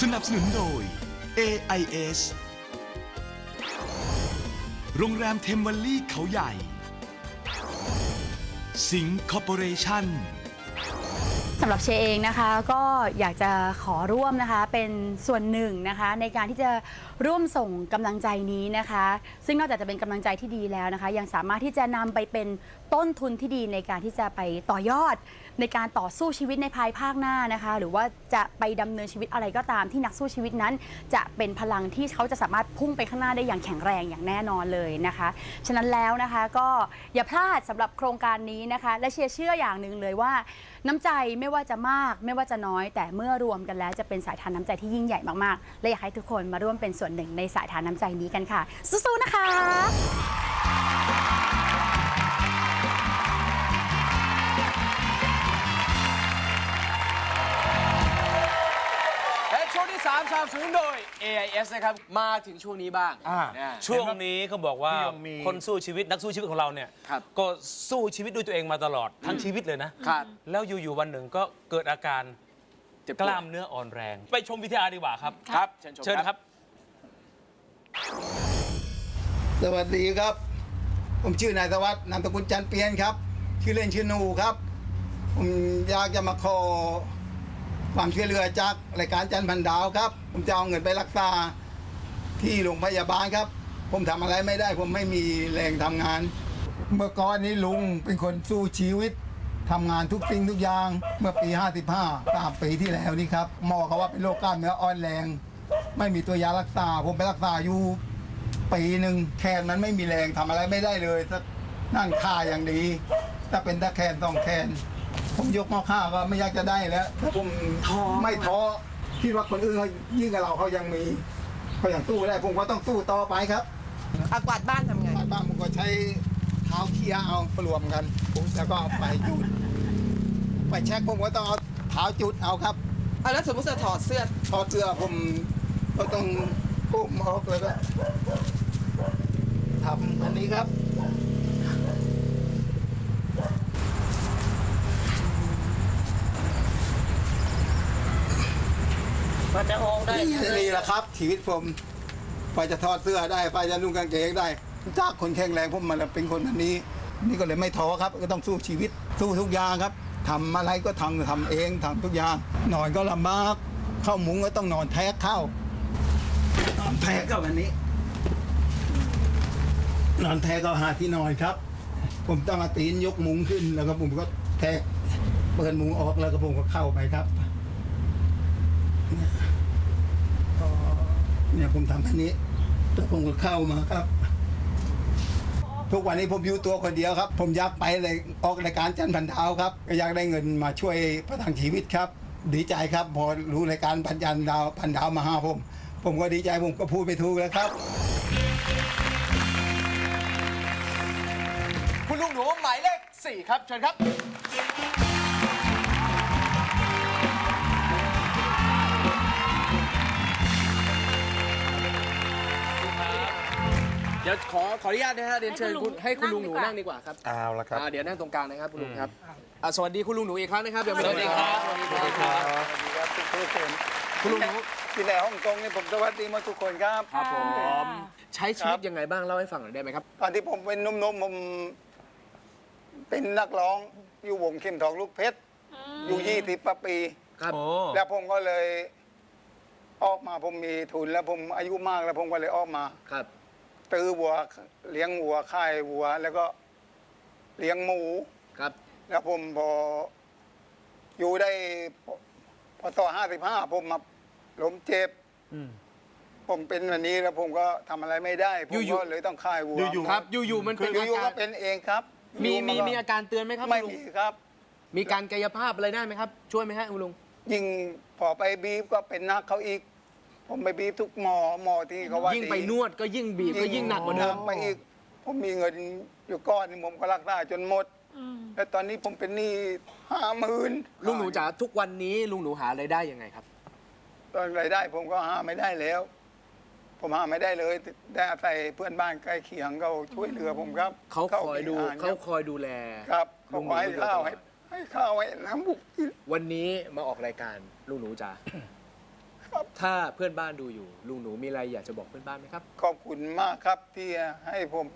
สนับสนุนโดย AIS โรงแรมเทมเวลลี่เขาใหญ่ สิงคอร์ปอเรชั่น สำหรับเชเองนะคะก็อยากจะขอร่วมนะคะเป็นส่วนหนึ่งนะคะในการที่จะร่วมส่งกำลังใจนี้นะคะ ซึ่งนอกจากจะเป็นกำลังใจที่ดีแล้วนะคะ ยังสามารถที่จะนำไปเป็นต้นทุนที่ดีในการที่จะไปต่อยอด ในการต่อสู้ชีวิตในภายภาคหน้านะคะ หรือว่าจะไปดำเนินชีวิตอะไรก็ตามที่นักสู้ชีวิตนั้น จะเป็นพลังที่เขาจะสามารถพุ่งไปข้างหน้าได้อย่างแข็งแรงอย่างแน่นอนเลยนะคะ ฉะนั้นแล้วนะคะก็อย่าพลาดสำหรับโครงการนี้นะคะ และเชียร์เชื่ออย่างหนึ่งเลยว่า น้ำใจไม่ว่าจะมากไม่ว่าจะน้อย แต่เมื่อรวมกันแล้วจะเป็นสายทานน้ำใจที่ยิ่งใหญ่มากๆและอยากให้ทุกคนมาร่วมเป็นส่วนหนึ่งในสายทานน้ำใจนี้กันค่ะสู้ๆนะคะ และช่วงที่3ามสามสูงโดย AIS นะครับ มาถึงช่วงนี้บ้างอ่า นะ ช่วงนี้ก็บอกว่าพี่ยงมี คนสู้ชีวิตนักสู้ชีวิตของเราเนี่ยครับก็สู้ชีวิตด้วยตัวเองมาตลอดทั้งชีวิตเลยนะครับ แล้วอยู่ๆวันหนึ่งก็เกิดอาการเจ็บกล้ามเนื้ออ่อนแรง ไปชมวิทยาดีกว่าครับ ครับ เชิญชมเชิญครับ สวัสดีครับ ผมชื่อนายสวัสดิ์นามสกุลจันทร์เปียนครับ ชื่อเล่นชื่อหนูครับ ผมอยากจะมาขอ ความช่วยเหลือจากรายการจันพันดาวครับ ผมจะเอาเงินไปรักษาที่โรงพยาบาลครับ ผมทำอะไรไม่ได้ ผมไม่มีแรงทำงาน เมื่อก่อนนี้ลุงเป็นคนสู้ชีวิตทำงานทุกสิ่งทุกอย่างเมื่อปี 55สามปีที่แล้วนี่ครับหมอเขาว่าเป็นโรคกล้ามเนื้ออ่อนแรง ไม่มีตัวยารักษา ผมไปรักษาอยู่ปีหนึ่งแขนมันไม่มีแรงทำอะไรไม่ได้เลยสักนั่งค่าอย่างดีถ้าเป็นตะแขนต้องแขน ผมยกหม้อข้าวก็ไม่อยากจะได้แล้วถ้าผมไม่ท้อคิดว่าคนอื่นเขายิ่งกับเราเขายังมีเขายังสู้ได้ผมก็ต้องสู้ต่อไปครับอากวาดบ้านทำไงบ้านบ้านผมก็ใช้เท้าเคียเอารวมกันแล้วก็เอาไปจุด ไปเช็คผมก็ต้องเอาเท้าจุดเอาครับเอาแล้วสมมติจะถอดเสื้อถอดเสื้อผมก็ต้องก้มออกเลยก็ทำอันนี้ครับ มันจะโอได้นี่นี่แหละครับ ชีวิตผมไปจะถอดเสื้อได้ไปจะนุ่งกางเกงได้จากคนแข็งแรงผมมาเป็นคนแบบนี้ นี่ก็เลยไม่ท้อครับ ก็ต้องสู้ชีวิตสู้ทุกอย่างครับทำอะไรก็ทำทำเองทำทุกอย่างนอนก็ลำบากเข้ามุ้งก็ต้องนอนแทกเข้านอนแทกก็วันนี้ นอนแทกก็หาที่นอนครับ ผมต้องเอาตีนยกมุ้งขึ้นแล้วก็ผมก็แทกเปิดมุ้งออกแล้วก็ผมก็เข้าไปครับ เนี่ยผมทำอันนี้แล้วผมก็เข้ามาครับ ทุกวันนี้ผมอยู่ตัวคนเดียวครับ ผมอยากไปเลยออกรายการจันพันดาวครับก็อยากได้เงินมาช่วยประทังชีวิตครับ ดีใจครับพอรู้รายการพันยันดาวพันดาวมาหาผม ผมก็ดีใจผมก็พูดไปถูกแล้วครับ คุณลุงหนูหมายเลข 4 ครับเชิญครับ เดี๋ยวขอขออนุญาตนะฮะเรียนเชิญคุณให้คุณลุงหนูนั่งดีกว่าครับเอาละครับอ่าเดี๋ยวนั่งตรงกลางนะครับคุณลุงครับอ่าสวัสดีคุณลุงหนูอีกครั้งนะครับเดี๋ยวมาสวัสดีครับสวัสดีครับคุณลุงหนูที่ในฮ่องกงนี่ผมสวัสดีหมาทุกคนครับครับผมใช้ชีวิตยังไงบ้างเล่าให้ฟังหน่อยได้ไหมครับตอนที่ผมเป็นหนุ่มๆผมเป็นนักร้องอยู่วงเข้มทองลูกเพชรอยู่ยี่สิบปีครับโอ้แล้วผมก็เลยออกมาผมมีทุนแล้วผมอายุมากแล้วผมก็เลยออกมาครับ ตื้อวัวเลี้ยงวัวค่ายวัว แล้วก็เลี้ยงหมู ครับ แล้วผมพออยู่ได้พพอต่อห้าสิบห้าผมมาล้มเจ็บผมเป็นวันนี้แล้วผมก็ทำอะไรไม่ได้ ผมอยู่ก็ๆเลยต้องค่ายวัวครับ อยู่ๆ มันเป็นอาอยู่ๆกาก็ร เป็นเองครับมีอยู่มีนก็มีอาการเตือนไหมครับไม่คุณลุง มีครับ มีการกายภาพอะไรได้ไหมครับ ช่วยไหมฮะคุณลุง ยิ่งพอไปบีบก็เป็นนักเขาอีก ผมไปบีบทุกหมอหมอที่เขาว่ายิ่งดีไปนวดก็ยิ่งบีบก็ยิ่งหนักกว่าเดิมไปอีกผมมีเงินอยู่ก้อนหนึงผมก็รักษาจนหมดแล้วตอนนี้ผมเป็นหนี้ห้าหมื่นลุงหนูจ๋าทุกวันนี้ลุงหนูหารายได้ยังไงครับ ตอนรายได้ผมก็หาไม่ได้แล้ว ผมหาไม่ได้เลย ได้อาศัยเพื่อนบ้านใกล้เคียงเขาช่วยเหลือผมครับเขาคอยดูมีงนเขาคอยดูแล ครับเขาลุงหขนูอให้อยู่ข้าวตลอดให้ให้ข้าวให้น้ำบุกกินวันนี้มาออกรายการลุงหนูจ๋า ถ้าเพื่อนบ้านดูอยู่ ลุงหนูมีอะไรอยากจะบอกเพื่อนบ้านไหมครับ ขอบคุณมากครับที่ให้ผม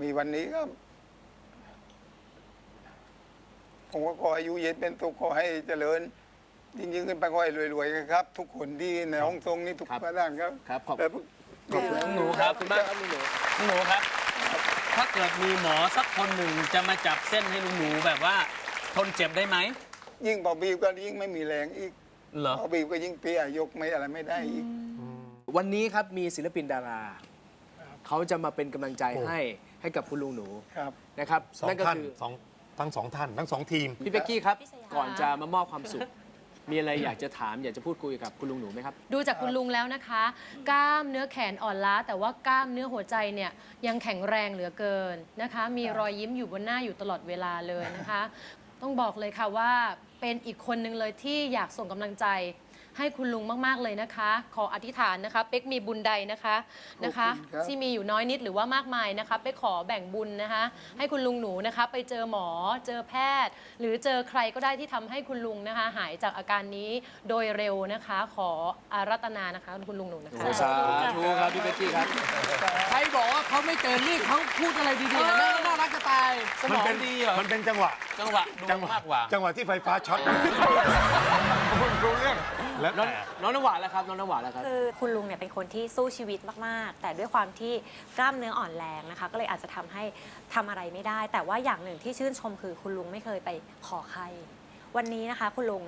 มีวันนี้ครับ ผมก็ขออายุเย็นเป็นสุขขอให้เจริญยิ่งยิ่งขึ้นไปขอให้รวยๆกันครับ ทุกคนที่ในห้องทรงนี้ทุกครับประด้านครับครับขอบ และขอบคุณลุงหนูครับ ขอบคุณมากครับลุงหนู ลุงหนูครับ ถ้าเกิดมีหมอสักคนหนึ่งจะมาจับเส้นให้ลุงหนูแบบว่าทนเจ็บได้ไหม ยิ่งพอบีบก็ยิ่งไม่มีแรงอีก เหรอ พอบีบก็ยิ่งเปียยกไม่อะไรไม่ได้อีก วันนี้ครับมีศิลปินดารา เขาจะมาเป็นกำลังใจให้ให้กับคุณลุงหนูครับ นะครับสองนั่นก็ท่านคือสองทั้งสองท่านทั้งสองทีม พี่เป๊กกี้ครับก่อนจะมามอบความสุข มีอะไรอยากจะถามอยากจะพูดคุยกับคุณลุงหนูไหมครับ ดูจากคุณลุงแล้วนะคะ กล้ามเนื้อแขนอ่อนล้า แต่ว่ากล้ามเนื้อหัวใจเนี่ยยังแข็งแรงเหลือเกินนะคะ มีรอยยิ้มอยู่บนหน้าอยู่ตลอดเวลาเลยนะคะ ต้องบอกเลยค่ะว่า เป็นอีกคนหนึ่งเลยที่อยากส่งกำลังใจ ให้คุณลุงมากๆเลยนะคะ ขออธิษฐานนะคะ เป๊กมีบุญใดนะคะนะคะขอบคุณครับที่มีอยู่น้อยนิดหรือว่ามากมายนะคะเป๊กขอแบ่งบุญนะคะ ให้คุณลุงหนูนะคะ ไปเจอหมอเจอแพทย์ หรือเจอใครก็ได้ที่ทำให้คุณลุงนะคะ หายจากอาการนี้โดยเร็วนะคะ ขออารัตนานะคะคุณลุงหนูนะคะสาธุครับพี่เป๊กกี้ครับใครบอกว่าเขาไม่เจอนี่เขาพูดอะไรดีๆนะน่าน่ารักจะตายสมองดีเหรอมันเป็นจังหวะ จังหวะดูจังหวะมากกว่า จังหวะที่ไฟฟ้าช็อตคุณรู้เรื่อง แล้วน้องแต่น้องน้ำหวานแล้วครับน้องน้ำหวานแล้วครับ คือคุณลุงเนี่ยเป็นคนที่สู้ชีวิตมากๆ แต่ด้วยความที่กล้ามเนื้ออ่อนแรงนะคะ ก็เลยอาจจะทำให้ทำอะไรไม่ได้ แต่ว่าอย่างหนึ่งที่ชื่นชมคือคุณลุงไม่เคยไปขอใคร วันนี้นะคะ คุณลุง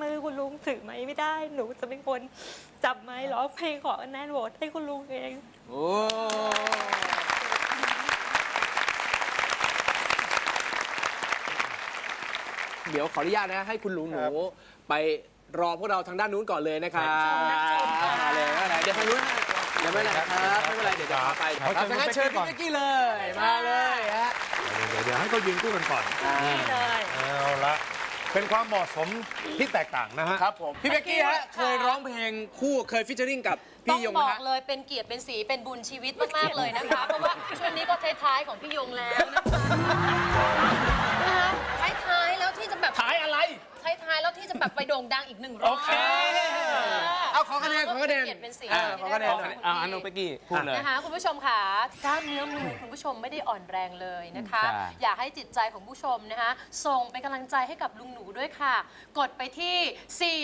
มือคุณลุงถือไม้ไม่ได้ หนูจะเป็นคนจับไม้ร้องเพลงขอแนนโหวตให้คุณลุงเอง โอ้ เดี๋ยวขออนุญาตนะให้คุณลุงหนูไปรอพวกเราทางด้านนู้นก่อนเลยนะครับมาเลยไม่เป็นไรเดี๋ยวทางนู้นให้เดี๋ยวไม่เป็นไรครับไม่เป็นไรเดี๋ยวจะพาไปครับครับดังนั้นเชิญพี่เป๊กกี้เลยมาเลยฮะเดี๋ยวเดี๋ยวให้เขายืนคู่กันก่อนนี่เลยเอาละเป็นความเหมาะสมที่แตกต่างนะฮะครับผมพี่เป๊กกี้ฮะเคยร้องเพลงคู่เคยฟิชเจอริงกับต้อพี่งยงบนะอกฮะเลยเป็นเกียรติเป็นสีเป็นบุญชีวิตมากๆเลยนะคะเพราะว่าช่วงนี้ก็ท้ายๆของพี่ยงแล้วนะคะนะคะ อีกหนึ่งรอบโอเค เอาขอคะแนนขอคะแนนเกียรติเป็นสีอ่าขอคะแนนหน่อยอ่าอันน้องเป๊กกี้พูดเลย นะคะคุณผู้ชมค่ะกล้ามเนื้อมือคุณผู้ชมไม่ได้อ่อนแรงเลยนะคะ ใช่ อยากให้จิตใจของผู้ชมนะคะส่งเป็นกำลังใจให้กับลุงหนูด้วยค่ะ กดไปที่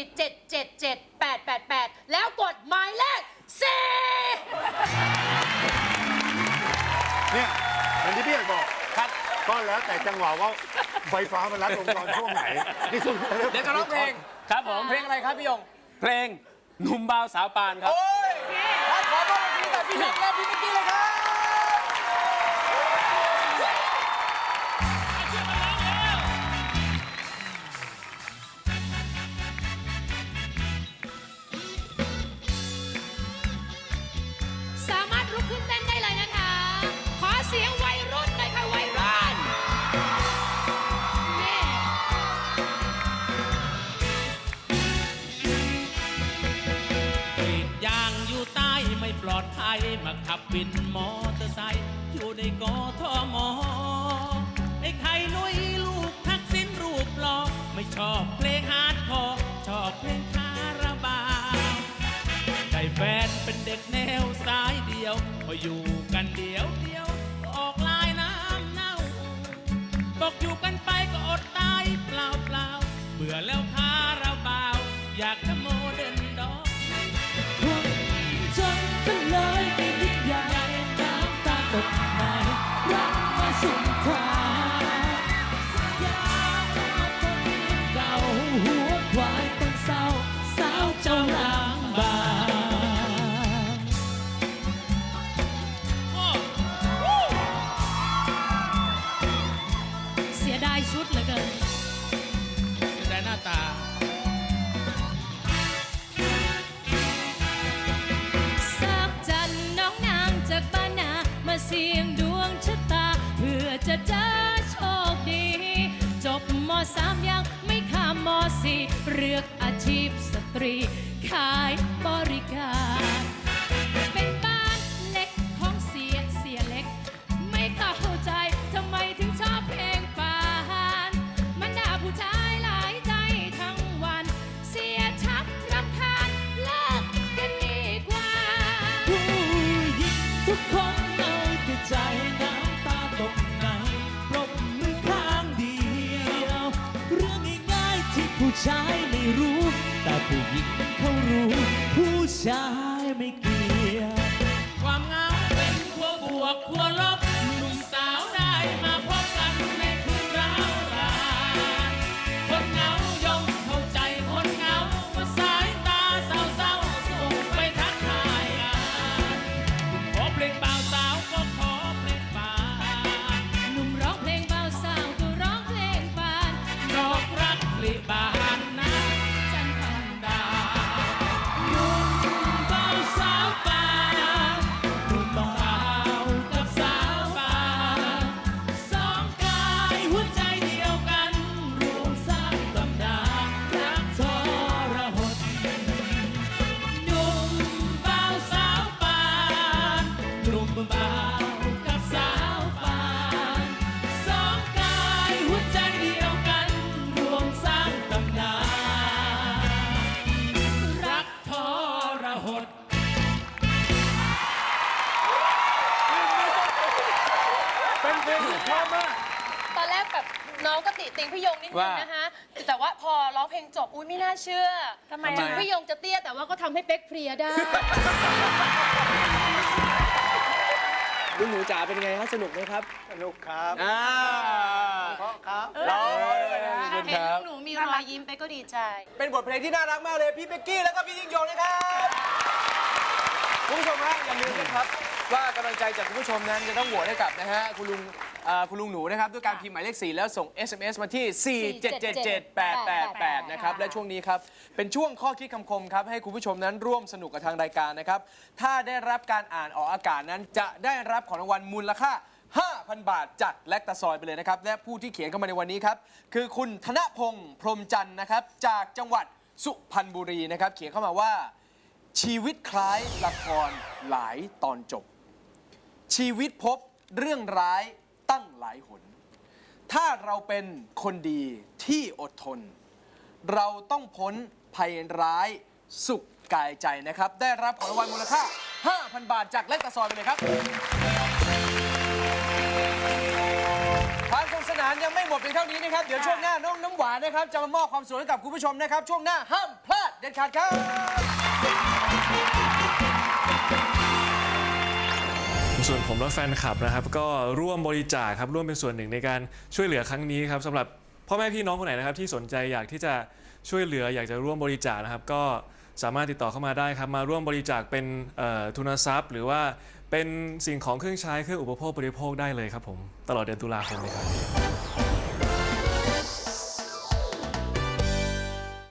4 7 7 7 8 8 8 แล้วกดหมายเลข4เนี่ยอย่างที่พี่เอกบอกครับก็แล้วแต่จังหวะว่าไฟฟ้ามันรัดวงจรช่วงไหนนี่สุดเดี๋ยวจะร้องเพลง ครับผมเพลงอะไรครับพี่ยงเพลงหนุ่มบาวสาวปานครับ โอ้ยครับขอต้อนรับพี่กับพี่ยงและพี่เป๊กกี้เลยครับ ขับวินมอเตอร์ไซค์อยู่ในกอทอมอไอ้ไข่นุ้ยลูกทักษิณรูปหล่อไม่ชอบเพลงฮาร์ดคอร์ชอบเพลงคาราบาวได้แฟนเป็นเด็กแนวสายเดียว พออยู่กันเดียวเดียวออกลายน้ำเน่าบอกอยู่กันไปก็อดตายเปล่าเปล่าเบื่อแล้ว รี ขา ติงพี่ยงนิดนึงว่านะคะแต่ว่าพอร้องเพลงจบอุ้ยไม่น่าเชื่อทำไมถึงอะพี่ยงจะเตี้ยแต่ว่าก็ทำให้เป๊กเพลียได้ ลุงหนูจ๋าเป็นไงฮะสนุกไหมครับสนุกครับอ่าเพราะครับร้องด้วยนะขอบคุณเห็คนรับหนูมีรอยยิ้มเป๊กก็ดีใจ เป็นบทเพลงที่น่ารักมากเลยพี่เป๊กกี้แล้วก็พี่ยิ่งยงนะครับคุณผู้ชมฮะอย่าลืมนะครับว่ากำลังใจจากคุณผู้ชมนั้นจะต้องโหวตให้กับนะฮะคุณลุง เอ่อคุณลุงหนูนะครับ ด้วยการพิมพ์หมายเลข 4 แล้วส่ง SMS มาที่ 4777888 นะครับ และช่วงนี้ครับ เป็นช่วงข้อคิดคำคมครับ ให้คุณผู้ชมนั้นร่วมสนุกกับทางรายการนะครับ ถ้าได้รับการอ่านออกอากาศนั้นจะได้รับของรางวัลมูลค่า 5,000 บาทจากแลคตาซอยไปเลยนะครับ และผู้ที่เขียนเข้ามาในวันนี้ครับ คือคุณธนพงศ์พรหมจันทร์นะครับ จากจังหวัดสุพรรณบุรีนะครับ เขียนเข้ามาว่า ชีวิตคล้ายละครหลายตอนจบ ชีวิตพบเรื่องร้าย ตั้งหลายหน ถ้าเราเป็นคนดีที่อดทน เราต้องพ้นภัยร้ายสุขกายใจนะครับ ได้รับของรางวัลมูลค่า 5,000 บาทจากเล็กตะซอยไปเลยครับความสนุกสนานยังไม่หมดเพียงเท่านี้นะครับ เดี๋ยวช่วงหน้าน้องน้ำหวานนะครับ จะมามอบความสุขให้กับคุณผู้ชมนะครับ ช่วงหน้าห้ามพลาดเด็ดขาดครับ ส่วนผมและแฟนคลับนะครับ ก็ร่วมบริจาคครับร่วมเป็นส่วนหนึ่งในการช่วยเหลือครั้งนี้ครับสำหรับพ่อแม่พี่น้องคนไหนนะครับที่สนใจอยากที่จะช่วยเหลืออยากจะร่วมบริจาคนะครับ ก็สามารถติดต่อเข้ามาได้ครับ มาร่วมบริจาคเป็นทุนทรัพย์ หรือว่าเป็นสิ่งของเครื่องใช้เครื่องอุปโภคบริโภคได้เลยครับผมตลอดเดือนตุลาคมนี้ครับ